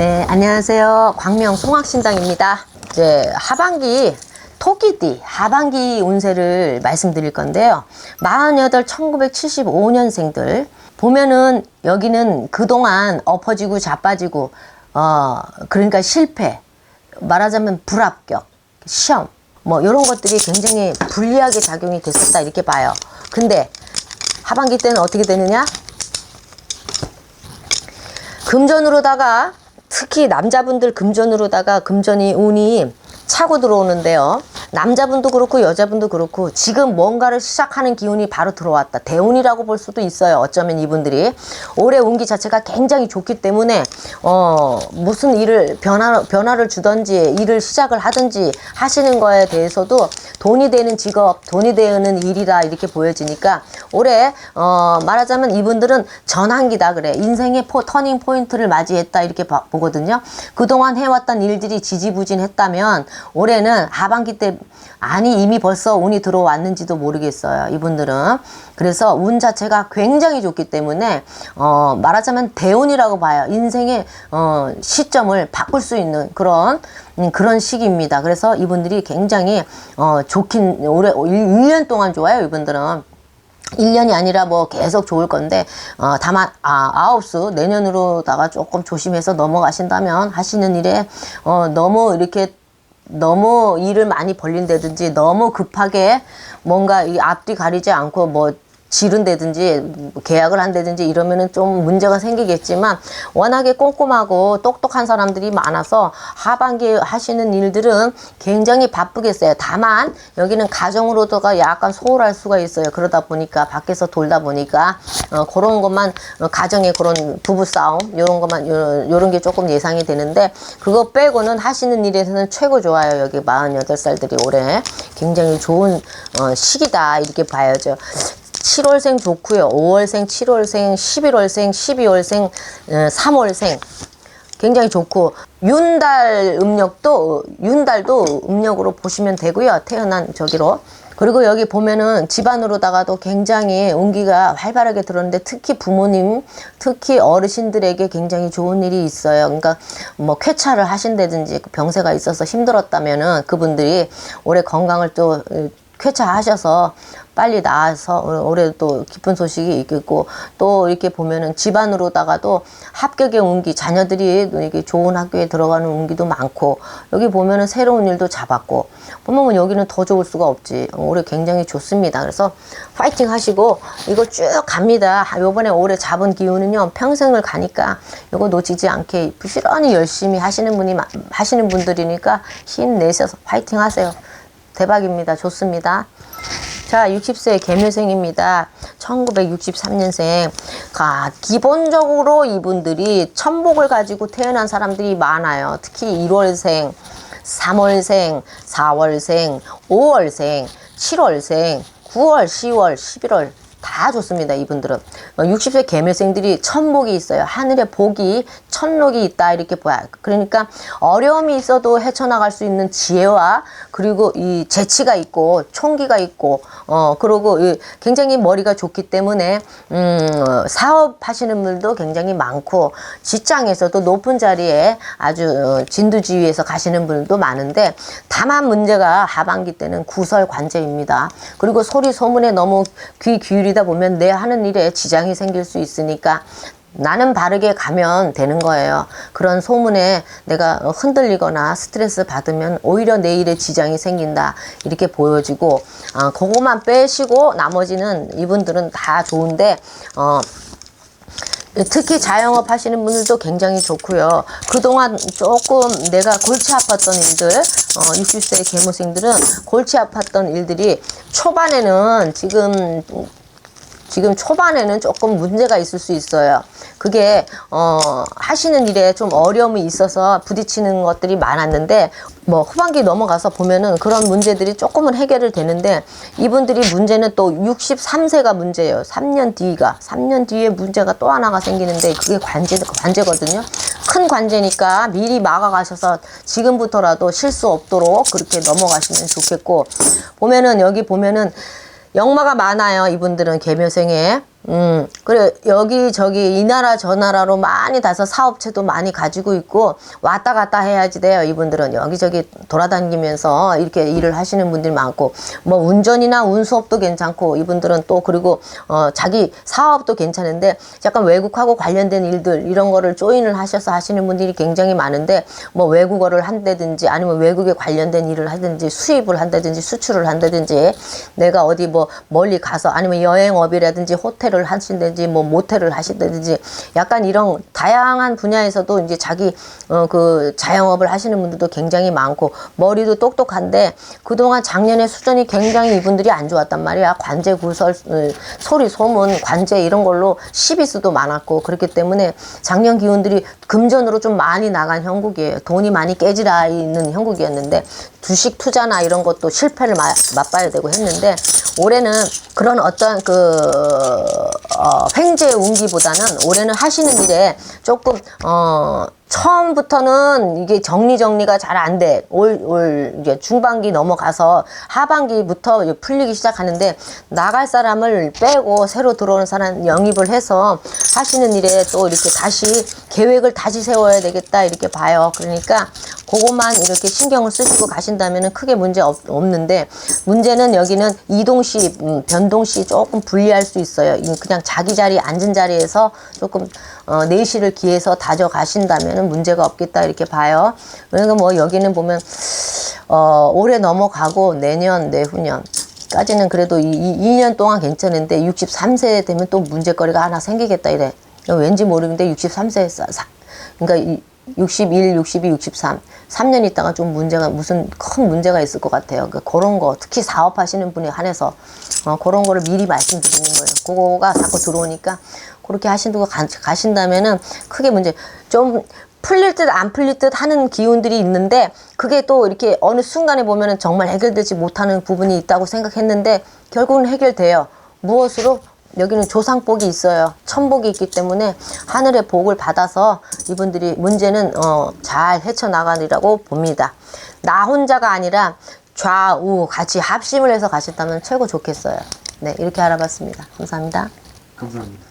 네, 안녕하세요. 광명 송악신당입니다. 이제 하반기 토끼띠 하반기 운세를 말씀드릴 건데요. 48, 1975년생들 보면은 여기는 그동안 엎어지고 자빠지고 어 그러니까 실패 말하자면 불합격 시험 뭐 이런 것들이 굉장히 불리하게 작용이 됐었다 이렇게 봐요. 근데 하반기 때는 어떻게 되느냐? 금전으로다가 특히 남자분들 금전으로다가 금전이 운이 차고 들어오는데요. 남자분도 그렇고 여자분도 그렇고 지금 뭔가를 시작하는 기운이 바로 들어왔다. 대운이라고 볼 수도 있어요. 어쩌면 이분들이 올해 운기 자체가 굉장히 좋기 때문에 어 무슨 일을 변화 변화를 주든지 일을 시작을 하든지 하시는 거에 대해서도 돈이 되는 직업, 돈이 되는 일이라 이렇게 보여지니까 올해 어 말하자면 이분들은 전환기다 그래. 인생의 포, 터닝 포인트를 맞이했다 이렇게 봐- 보거든요. 그동안 해왔던 일들이 지지부진했다면 올해는 하반기 때 아니 이미 벌써 운이 들어왔는지도 모르겠어요. 이분들은 그래서 운 자체가 굉장히 좋기 때문에 어 말하자면 대운이라고 봐요. 인생의 어 시점을 바꿀 수 있는 그런 음, 그런 시기입니다. 그래서 이분들이 굉장히 어 좋긴 올해 1년 동안 좋아요. 이분들은 1년이 아니라 뭐 계속 좋을 건데 어 다만 아 아홉수 내년으로다가 조금 조심해서 넘어가신다면 하시는 일에 어 너무 이렇게 너무 일을 많이 벌린다든지 너무 급하게 뭔가 이 앞뒤 가리지 않고 뭐 지른다든지 계약을 한다든지 이러면은 좀 문제가 생기겠지만 워낙에 꼼꼼하고 똑똑한 사람들이 많아서 하반기에 하시는 일들은 굉장히 바쁘겠어요. 다만 여기는 가정으로다가 약간 소홀할 수가 있어요. 그러다 보니까 밖에서 돌다 보니까 어, 그런 것만 어, 가정의 그런 부부 싸움 이런 것만 요, 요런 게 조금 예상이 되는데 그거 빼고는 하시는 일에서는 최고 좋아요. 여기 48살들이 올해 굉장히 좋은 어, 시기다 이렇게 봐야죠. 7월생 좋고요. 5월생, 7월생, 11월생, 12월생, 어, 3월생 굉장히 좋고 윤달 음력도 윤달도 음력으로 보시면 되고요. 태어난 저기로. 그리고 여기 보면은 집안으로다가도 굉장히 운기가 활발하게 들었는데 특히 부모님, 특히 어르신들에게 굉장히 좋은 일이 있어요. 그러니까 뭐 쾌차를 하신다든지 병세가 있어서 힘들었다면은 그분들이 올해 건강을 또 어, 쾌차하셔서 빨리 나아서 올해 또 기쁜 소식이 있겠고 또 이렇게 보면은 집안으로다가도 합격의 운기 자녀들이 이게 좋은 학교에 들어가는 운기도 많고 여기 보면은 새로운 일도 잡았고 보면 여기는 더 좋을 수가 없지. 올해 굉장히 좋습니다. 그래서 파이팅 하시고 이거 쭉 갑니다. 요번에 올해 잡은 기운은요 평생을 가니까 이거 놓치지 않게 부지런히 열심히 하시는 분이 마- 하시는 분들이니까 힘내셔서 파이팅 하세요 대박입니다. 좋습니다. 자, 60세 개묘생입니다. 1963년생. 가, 기본적으로 이분들이 천복을 가지고 태어난 사람들이 많아요. 특히 1월생, 3월생, 4월생, 5월생, 7월생, 9월, 10월, 11월 다 좋습니다. 이분들은 어, 60세 개묘생들이 천복이 있어요. 하늘에 복이 천록이 있다 이렇게 보야. 그러니까 어려움이 있어도 헤쳐나갈 수 있는 지혜와 그리고 이 재치가 있고 총기가 있고 어 그리고 이 굉장히 머리가 좋기 때문에 음 사업하시는 분들도 굉장히 많고 직장에서도 높은 자리에 아주 어, 진두지휘에서 가시는 분들도 많은데 다만 문제가 하반기 때는 구설 관제입니다. 그리고 소리 소문에 너무 귀 기울이 다 보면 내 하는 일에 지장이 생길 수 있으니까 나는 바르게 가면 되는 거예요. 그런 소문에 내가 흔들리거나 스트레스 받으면 오히려 내 일에 지장이 생긴다. 이렇게 보여지고, 어, 그거만 빼시고 나머지는 이분들은 다 좋은데, 어, 특히 자영업 하시는 분들도 굉장히 좋고요. 그동안 조금 내가 골치 아팠던 일들, 어, 60세 개모생들은 골치 아팠던 일들이 초반에는 지금 지금 초반에는 조금 문제가 있을 수 있어요. 그게 어 하시는 일에 좀 어려움이 있어서 부딪히는 것들이 많았는데 뭐 후반기 넘어가서 보면은 그런 문제들이 조금은 해결을 되는데 이분들이 문제는 또 63세가 문제예요. 3년 뒤가 3년 뒤에 문제가 또 하나가 생기는데 그게 관제 관제거든요. 큰 관제니까 미리 막아가셔서 지금부터라도 실수 없도록 그렇게 넘어가시면 좋겠고 보면은 여기 보면은 역마가 많아요. 이분들은 개묘생에 음, 그래, 여기 저기 이 나라 저 나라로 많이 다서 사업체도 많이 가지고 있고 왔다 갔다 해야지 돼요. 이분들은 여기저기 돌아다니면서 이렇게 일을 하시는 분들이 많고 뭐 운전이나 운수업도 괜찮고 이분들은 또 그리고 어, 자기 사업도 괜찮은데 약간 외국하고 관련된 일들 이런 거를 조인을 하셔서 하시는 분들이 굉장히 많은데 뭐 외국어를 한다든지 아니면 외국에 관련된 일을 하든지 수입을 한다든지 수출을 한다든지 내가 어디 뭐 멀리 가서 아니면 여행업이라든지 호텔 을 하신다든지 뭐 모텔을 하신다든지 약간 이런 다양한 분야에서도 이제 자기 어 그 자영업을 하시는 분들도 굉장히 많고 머리도 똑똑한데 그동안 작년에 수준이 굉장히 이분들이 안 좋았단 말이야. 관제 구설 어, 소리 소문 관제 이런 걸로 시비수도 많았고 그렇기 때문에 작년 기운들이 금전으로 좀 많이 나간 형국이에요. 돈이 많이 깨지라 있는 형국이었는데 주식 투자나 이런 것도 실패를 마- 맛봐야 되고 했는데 올해는 그런 어떤 그 어, 횡재 운기보다는 올해는 하시는 일에 조금 어 처음부터는 이게 정리 정리가 잘 안 돼. 올, 올, 이제 중반기 넘어가서 하반기부터 풀리기 시작하는데 나갈 사람을 빼고 새로 들어오는 사람 영입을 해서 하시는 일에 또 이렇게 다시 계획을 다시 세워야 되겠다 이렇게 봐요. 그러니까 그것만 이렇게 신경을 쓰시고 가신다면 크게 문제 없, 없는데 문제는 여기는 이동 시, 음, 변동 시 조금 불리할 수 있어요. 이 그냥 자기 자리 앉은 자리에서 조금 어, 내실을 기해서 다져 가신다면 문제가 없겠다 이렇게 봐요. 그러니까 뭐 여기는 보면 어, 올해 넘어가고 내년 내후년 까지는 그래도 이, 이 2년 동안 괜찮은데 63세 되면 또 문제거리가 하나 생기겠다 이래. 왠지 모르는데 63세 사, 사, 그러니까 이 61, 62, 63. 3년 있다가 좀 문제가, 무슨 큰 문제가 있을 것 같아요. 그러니까 그런 거, 특히 사업하시는 분에 한해서, 어, 그런 거를 미리 말씀드리는 거예요. 그거가 자꾸 들어오니까, 그렇게 하신다고 가, 가신다면은 크게 문제, 좀 풀릴 듯 안 풀릴 듯 하는 기운들이 있는데, 그게 또 이렇게 어느 순간에 보면은 정말 해결되지 못하는 부분이 있다고 생각했는데, 결국은 해결돼요. 무엇으로? 여기는 조상복이 있어요. 천복이 있기 때문에 하늘의 복을 받아서 이분들이 문제는 어, 잘 헤쳐나가리라고 봅니다. 나 혼자가 아니라 좌우 같이 합심을 해서 가신다면 최고 좋겠어요. 네, 이렇게 알아봤습니다. 감사합니다. 감사합니다.